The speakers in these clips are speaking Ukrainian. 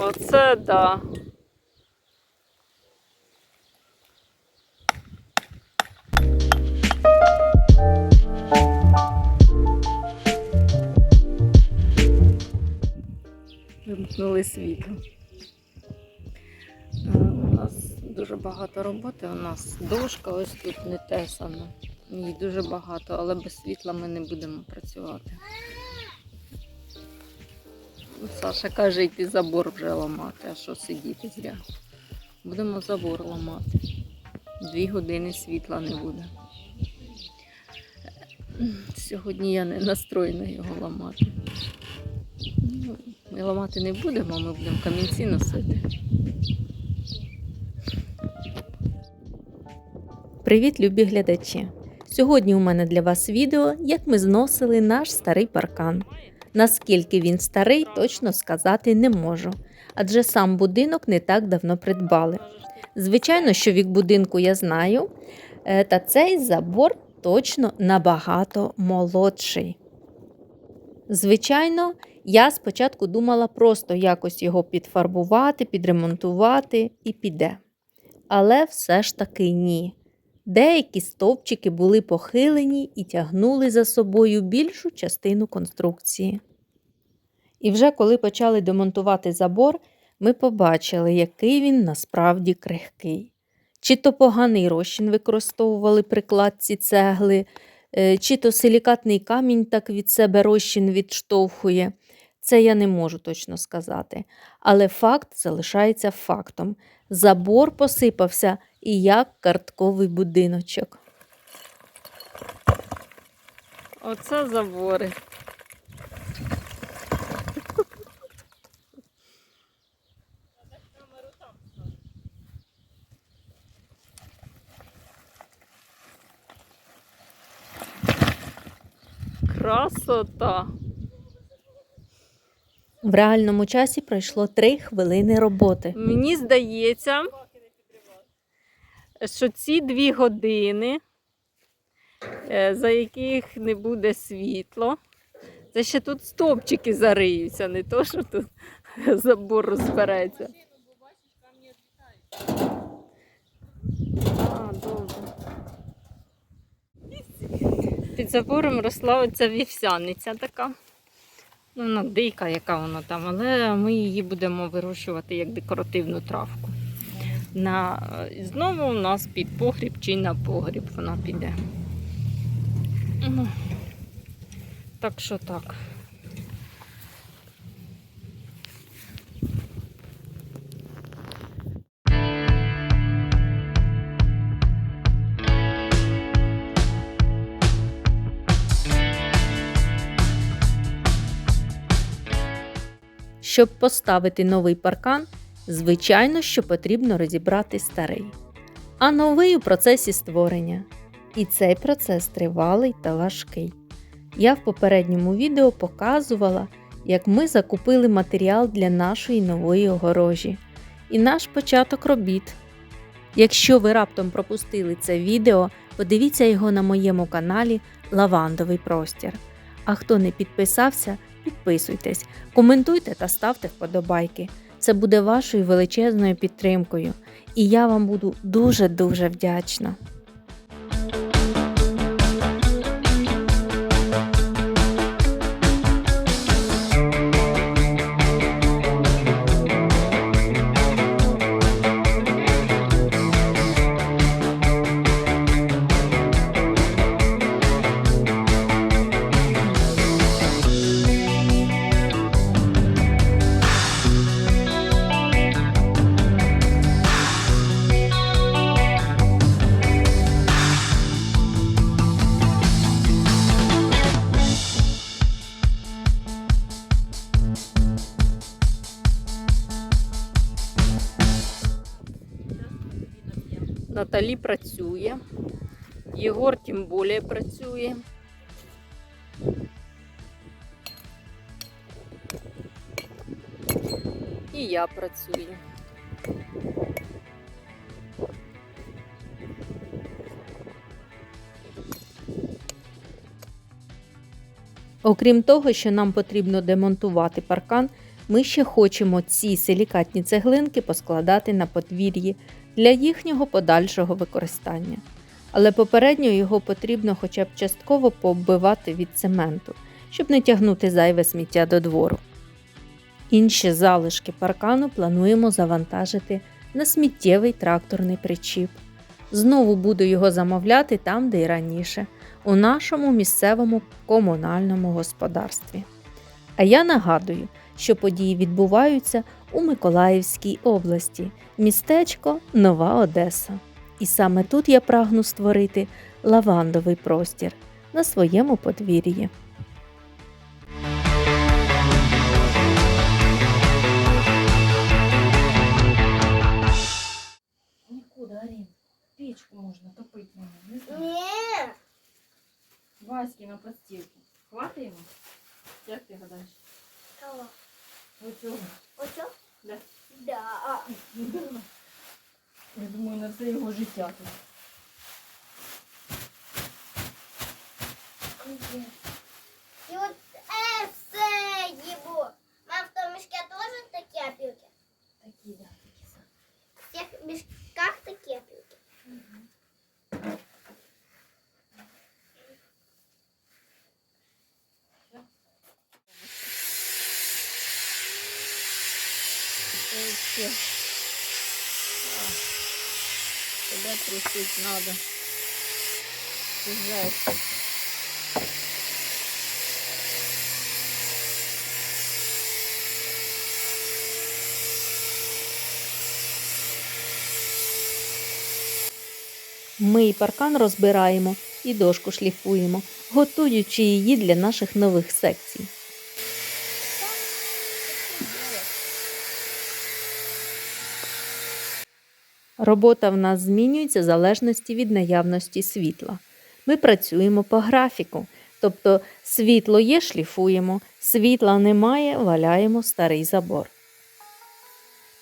Оце да. Вимкнули світло. Е, У нас дуже багато роботи. У нас дошка ось тут не тесана. Її дуже багато, але без світла ми не будемо працювати. Саша каже, йти забор вже ламати, а що сидіти зря. Будемо забор ламати. Дві години світла не буде. Сьогодні я не настроєна його ламати. Ну, Ми ламати не будемо, ми будемо камінці носити. Привіт, любі глядачі! Сьогодні у мене для вас відео, як ми зносили наш старий паркан. Наскільки він старий, точно сказати не можу, адже сам будинок не так давно придбали. Звичайно, що вік будинку я знаю, е, та цей забор точно набагато молодший. Звичайно, я спочатку думала просто якось його підфарбувати, підремонтувати і піде. Але все ж таки ні. Деякі стовпчики були похилені і тягнули за собою більшу частину конструкції. І вже коли почали демонтувати забор, ми побачили, який він насправді крихкий. Чи то поганий розчин використовували при кладці цегли, е, чи то силікатний камінь так від себе розчин відштовхує. Це я не можу точно сказати. Але факт залишається фактом. Забор посипався і як картковий будиночок. Оце забори. Красота. В реальному часі пройшло 3 хвилини роботи. Мені здається, що ці дві години, е, за яких не буде світло, це ще тут стовпчики зариються, не то, що тут забор розбереться. А, добре. Під забором росла оця вівсяниця така. Ну, вона дика, яка вона там, але ми її будемо вирощувати як декоративну травку. На, знову у нас під погріб чи на погріб вона піде. Ну, так що так. Щоб поставити новий паркан, звичайно, що потрібно розібрати старий. А новий у процесі створення. І цей процес тривалий та важкий. Я в попередньому відео показувала, як ми закупили матеріал для нашої нової огорожі і наш початок робіт. Якщо ви раптом пропустили це відео, подивіться його на моєму каналі Лавандовий простір. А хто не підписався, підписуйтесь, коментуйте та ставте вподобайки. Це буде вашою величезною підтримкою, і я вам буду дуже-дуже вдячна. Наталі працює. Єгор тим більше працює. І я працюю. Окрім того, що нам потрібно демонтувати паркан, ми ще хочемо ці силікатні цеглинки поскладати на подвір'ї для їхнього подальшого використання. Але попередньо його потрібно хоча б частково пооббивати від цементу, щоб не тягнути зайве сміття до двору. Інші залишки паркану плануємо завантажити на сміттєвий тракторний причіп. Знову буду його замовляти там, де й раніше, у нашому місцевому комунальному господарстві. А я нагадую, що події відбуваються у Миколаївській області, містечко Нова Одеса. І саме тут я прагну створити лавандовий простір на своєму подвір'ї. Нікуди, Арін. Печку можна топити на не знаю. Ні. Васьки на постілку. Хватить йому? Як ти гадаєш? Кого? Оцього. Оцю? Да. Да. Я думаю, на все його життя тут. І от е, все їбу. Мам, в тому мішке теж такі опілки? Такі, да, такі самі. В цих мішках такі опілки. Все. А, Тебе трусить надо. Жесть. Ми і паркан розбираємо, і дошку шліфуємо, готуючи її для наших нових секцій. Робота в нас змінюється в залежності від наявності світла. Ми працюємо по графіку, тобто світло є, шліфуємо, світла немає, валяємо старий забор.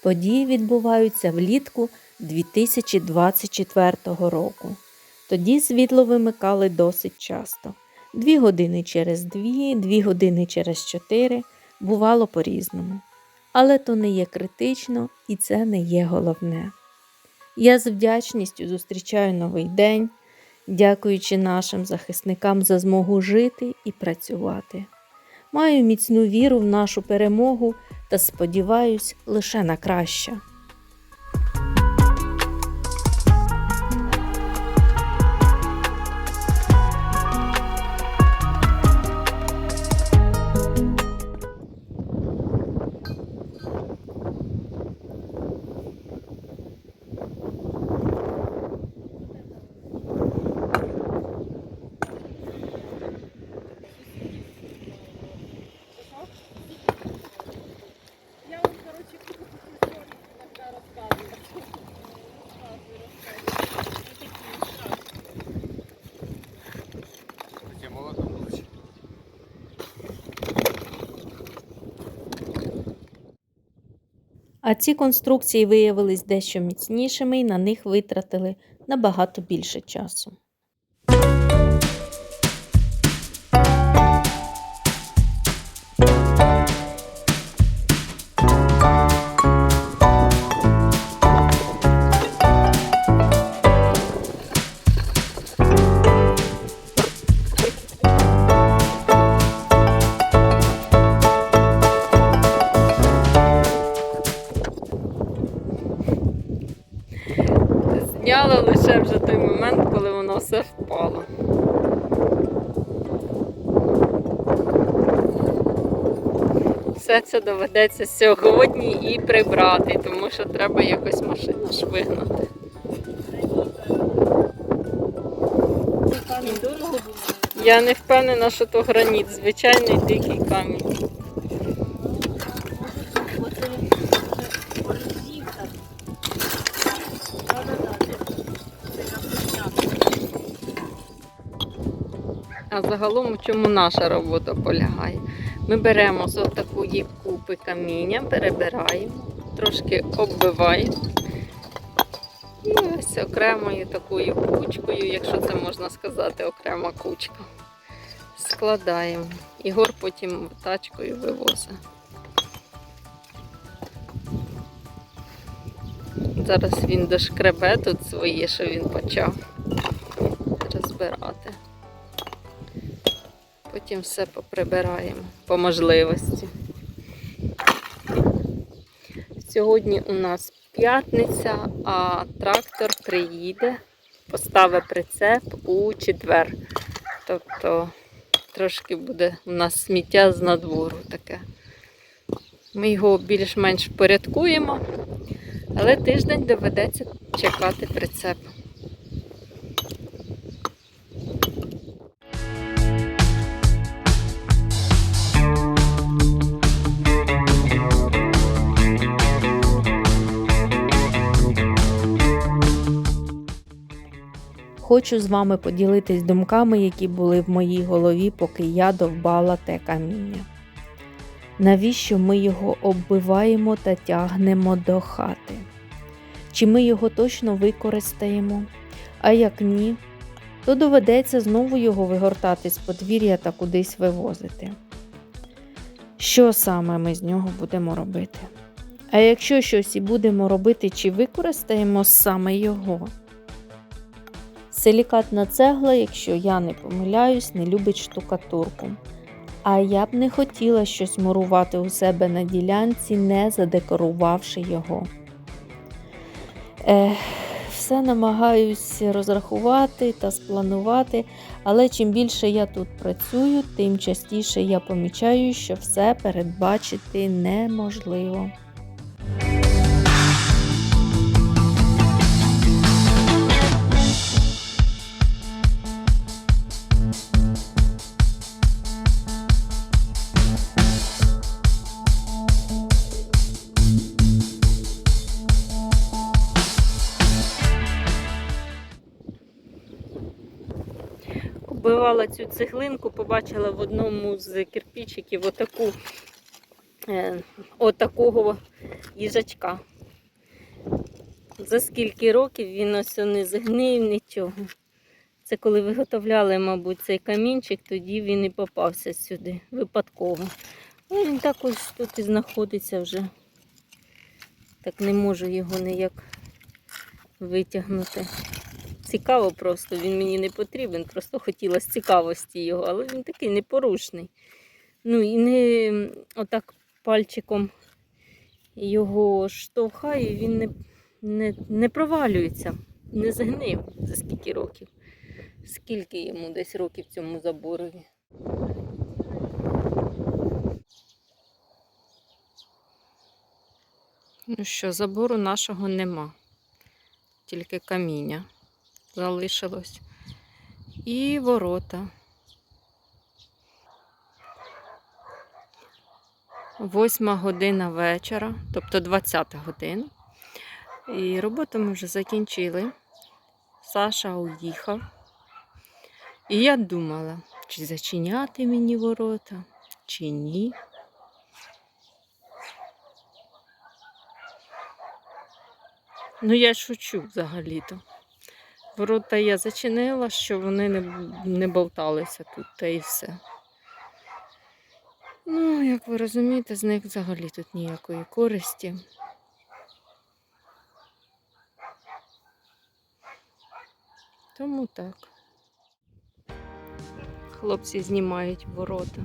Події відбуваються влітку 2024 року. Тоді світло вимикали досить часто. Дві години через дві, дві години через чотири, бувало по-різному. Але то не є критично і це не є головне. Я з вдячністю зустрічаю новий день, дякуючи нашим захисникам за змогу жити і працювати. Маю міцну віру в нашу перемогу та сподіваюсь лише на краще. Ці конструкції виявились дещо міцнішими і на них витратили набагато більше часу. Все це доведеться сьогодні і прибрати, тому що треба якось машину швигнути. Я не впевнена, що то граніт, звичайний дикий камінь. А загалом у чому наша робота полягає? Ми беремо ось таку купи каміння, перебираємо, трошки оббиваємо. І ось окремою такою кучкою, якщо це можна сказати, окрема кучка. Складаємо. Ігор потім тачкою вивозить. Зараз він дошкребе тут своє, що він почав розбирати. Потім все поприбираємо по можливості. Сьогодні у нас п'ятниця, а трактор приїде, поставить прицеп у четвер. Тобто трошки буде у нас сміття з надвору таке. Ми його більш-менш впорядкуємо, але тиждень доведеться чекати прицеп. Хочу з вами поділитись думками, які були в моїй голові, поки я довбала те каміння. Навіщо ми його оббиваємо та тягнемо до хати? Чи ми його точно використаємо? А як ні, то доведеться знову його вигортати з подвір'я та кудись вивозити. Що саме ми з нього будемо робити? А якщо щось і будемо робити, чи використаємо саме його? Силікатна цегла, якщо я не помиляюсь, не любить штукатурку. А я б не хотіла щось мурувати у себе на ділянці, не задекорувавши його. Ех, все намагаюсь розрахувати та спланувати, але чим більше я тут працюю, тим частіше я помічаю, що все передбачити неможливо. Убивала цю цеглинку, побачила в одному з кирпичиків отаку, е, отакого їжачка. За скільки років він ось не згнив нічого. Це коли виготовляли, мабуть, цей камінчик, тоді він і попався сюди випадково. Ну, він так ось тут і знаходиться вже. Так не можу його ніяк витягнути. Цікаво просто, він мені не потрібен, просто хотіла з цікавості його, але він такий непорушний. Ну і не отак пальчиком його штовхаю, він не, не, не провалюється, не згнив за скільки років. Скільки йому десь років цьому заборові. Ну що, забору нашого нема, тільки каміння залишилось. І ворота. Восьма година вечора, тобто 20 година. І роботу ми вже закінчили. Саша уїхав. І я думала, чи зачиняти мені ворота, чи ні. Ну, я шучу взагалі-то. Ворота я зачинила, щоб вони не, не болталися тут, та і все. Ну, як ви розумієте, з них взагалі тут ніякої користі. Тому так. Хлопці знімають ворота.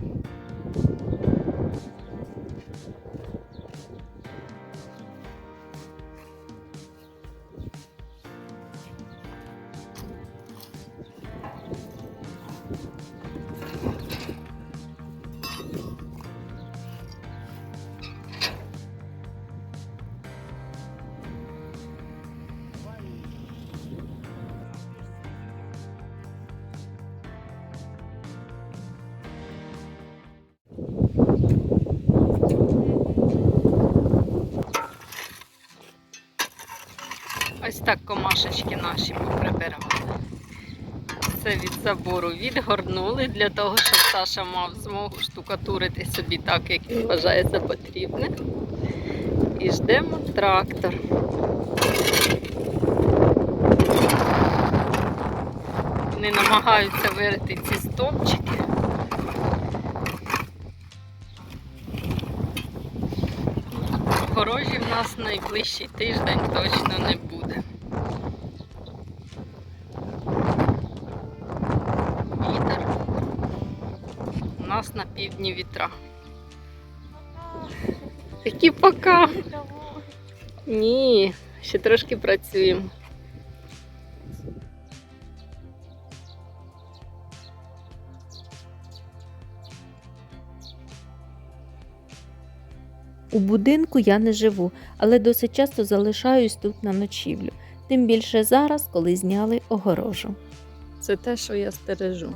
Забору відгорнули для того, щоб Саша мав змогу штукатурити собі так, як він вважає за потрібне. І ждемо трактор. Вони намагаються вирити ці стовпчики. огорожі в нас найближчий тиждень точно не буде. На півдні вітра. Такі пока. Ні, ще трошки працюємо. У будинку я не живу, але досить часто залишаюсь тут на ночівлю. Тим більше зараз, коли зняли огорожу. Це те, що я стережу.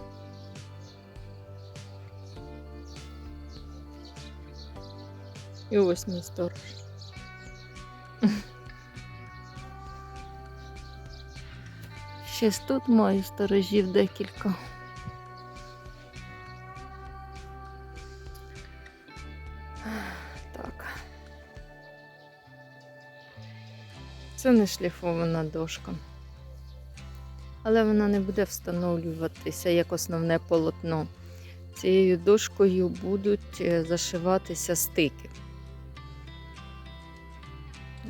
І ось мій сторож. Ще тут маю сторожів декілька. Так. Це не шліфована дошка. Але вона не буде встановлюватися як основне полотно. Цією дошкою будуть е, зашиватися стики.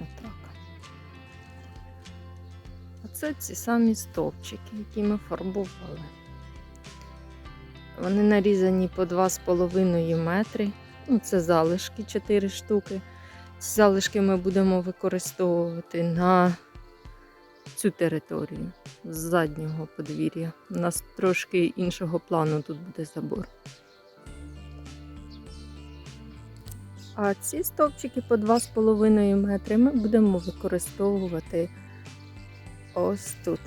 Отак. А це ці самі стовпчики, які ми фарбували. Вони нарізані по 2,5 метри. Ну, це залишки 4 штуки. Ці залишки ми будемо використовувати на цю територію з заднього подвір'я. У нас трошки іншого плану тут буде забор. А ці стовпчики по 2,5 метри ми будемо використовувати ось тут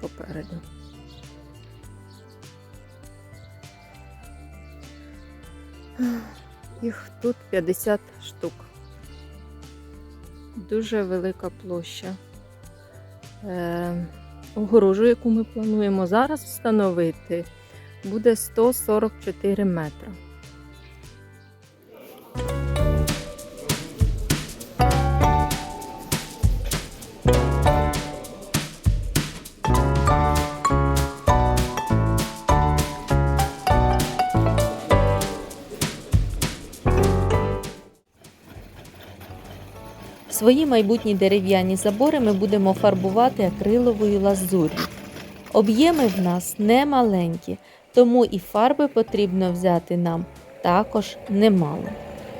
попереду. Їх тут 50 штук. Дуже велика площа. Е, огорожу, яку ми плануємо зараз встановити, буде 144 метри. Свої майбутні дерев'яні забори ми будемо фарбувати акриловою лазур'ю. Об'єми в нас не маленькі, тому і фарби потрібно взяти нам також немало.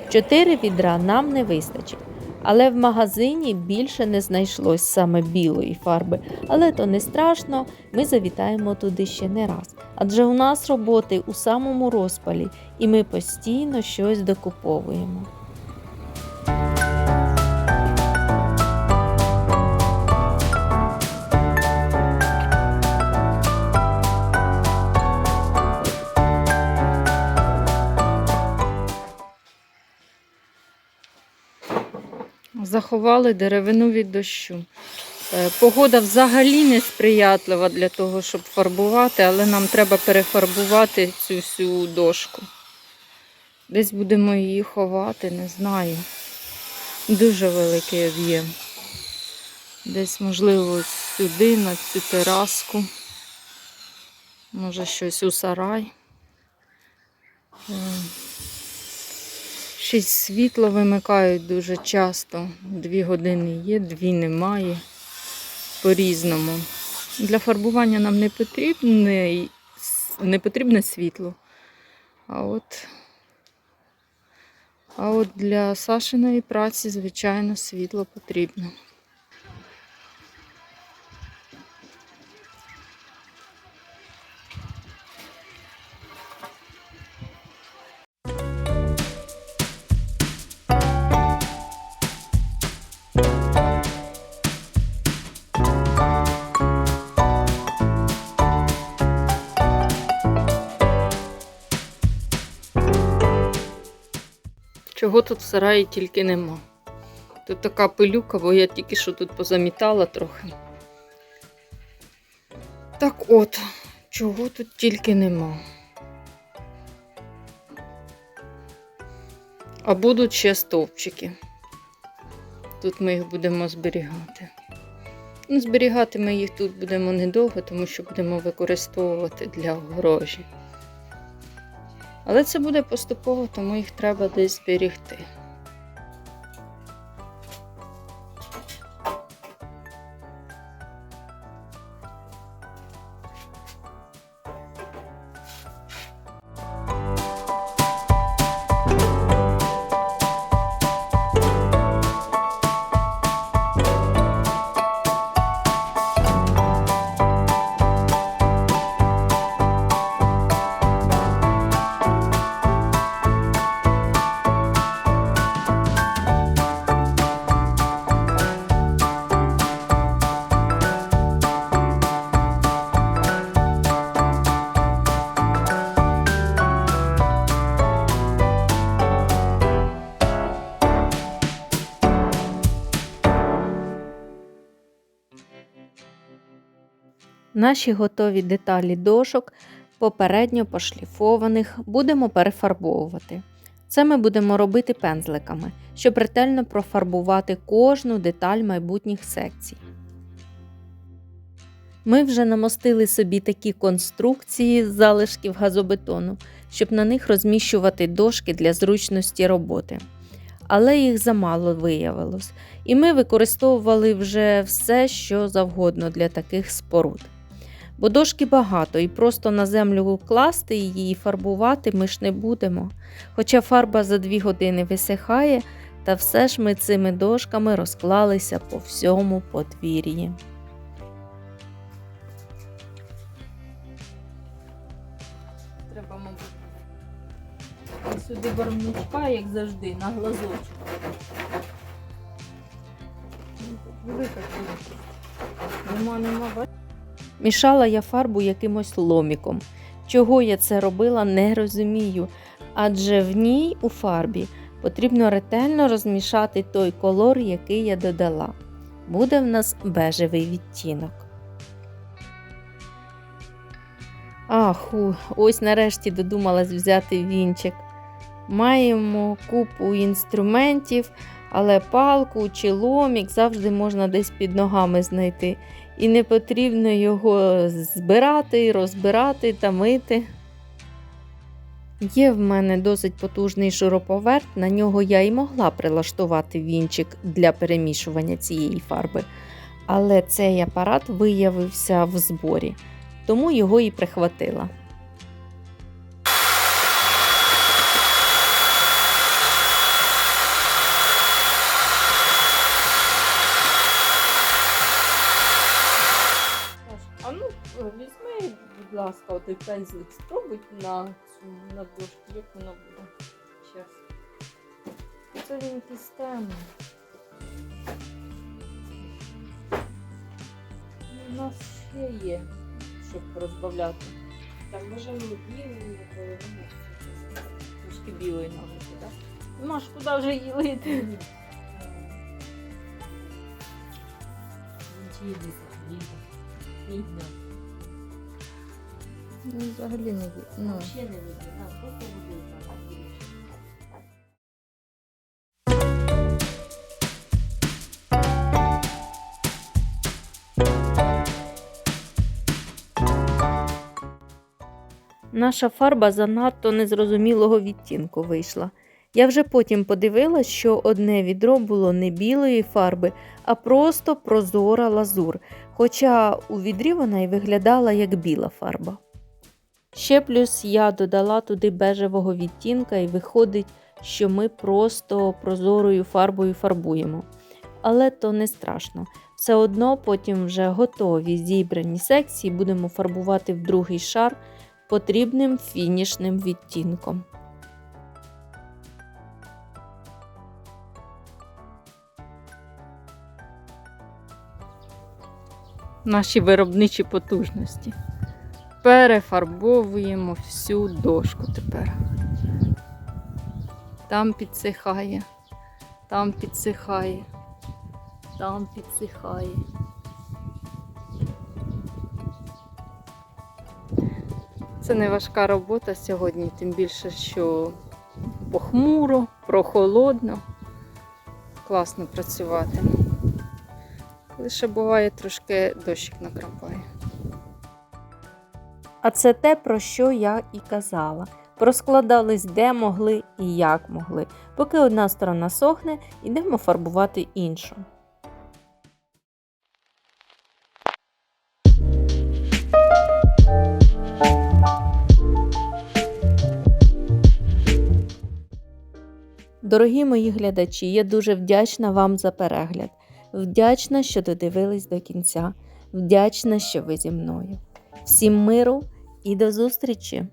Чотири відра нам не вистачить. Але в магазині більше не знайшлось саме білої фарби. Але то не страшно, ми завітаємо туди ще не раз. Адже у нас роботи у самому розпалі, і ми постійно щось докуповуємо. Заховали деревину від дощу. Е, Погода взагалі не сприятлива для того, щоб фарбувати, але нам треба перефарбувати цю всю дошку. Десь будемо її ховати, не знаю. Дуже великий об'єм. Десь, можливо, сюди, на цю тераску. Може, щось у сарай. Й світло вимикають дуже часто. Дві години є, дві немає. По-різному. Для фарбування нам не потрібне, не потрібне світло. А от, а от для Сашиної праці, звичайно, світло потрібно. Чого тут в сараї тільки нема. Тут така пилюка, бо я тільки що тут позамітала трохи. Так от, чого тут тільки нема. А будуть ще стовпчики. Тут ми їх будемо зберігати. Ну, зберігати ми їх тут будемо недовго, тому що будемо використовувати для огорожі. Але це буде поступово, тому їх треба десь зберігти. Наші готові деталі дошок, попередньо пошліфованих, будемо перефарбовувати. Це ми будемо робити пензликами, щоб ретельно профарбувати кожну деталь майбутніх секцій. Ми вже намостили собі такі конструкції з залишків газобетону, щоб на них розміщувати дошки для зручності роботи. Але їх замало виявилось, і ми використовували вже все, що завгодно для таких споруд. Бо дошки багато, і просто на землю класти її і фарбувати ми ж не будемо. Хоча фарба за дві години висихає, та все ж ми цими дошками розклалися по всьому подвір'ї. Треба, мабуть, сюди барвничка, як завжди, на глазочок. Велика. Нема, нема, бач? Мішала я фарбу якимось ломіком. Чого я це робила, не розумію. Адже в ній у фарбі потрібно ретельно розмішати той колор, який я додала. Буде в нас бежевий відтінок. Аху, ось нарешті додумалась взяти вінчик. Маємо купу інструментів, але палку чи ломік завжди можна десь під ногами знайти і не потрібно його збирати, розбирати та мити. Є в мене досить потужний шуруповерт, на нього я і могла прилаштувати вінчик для перемішування цієї фарби. Але цей апарат виявився в зборі, тому його і прихватила. Ласка, той пензлик, спробуй на цю на дошку, як воно буде. Щас. Це він якийсь темний. У нас ще є, щоб розбавляти. Так, бажано білий, половину. Трошки білої ножики, так? Маш, куди вже її лити? Ну, взагалі не видно. Ну. Наша фарба занадто незрозумілого відтінку вийшла. Я вже потім подивилась, що одне відро було не білої фарби, а просто прозора лазур, хоча у відрі вона й виглядала як біла фарба. Ще плюс я додала туди бежевого відтінка і виходить, що ми просто прозорою фарбою фарбуємо. Але то не страшно. Все одно потім вже готові зібрані секції будемо фарбувати в другий шар потрібним фінішним відтінком. Наші виробничі потужності. Перефарбовуємо всю дошку тепер. Там підсихає, там підсихає, там підсихає. Це не важка робота сьогодні, тим більше, що похмуро, прохолодно. Класно працювати. Лише буває трошки дощик накрапає. А це те, про що я і казала. Розкладались де могли і як могли. Поки одна сторона сохне, йдемо фарбувати іншу. Дорогі мої глядачі, я дуже вдячна вам за перегляд. Вдячна, що додивились до кінця. Вдячна, що ви зі мною. Всім миру і до зустрічі!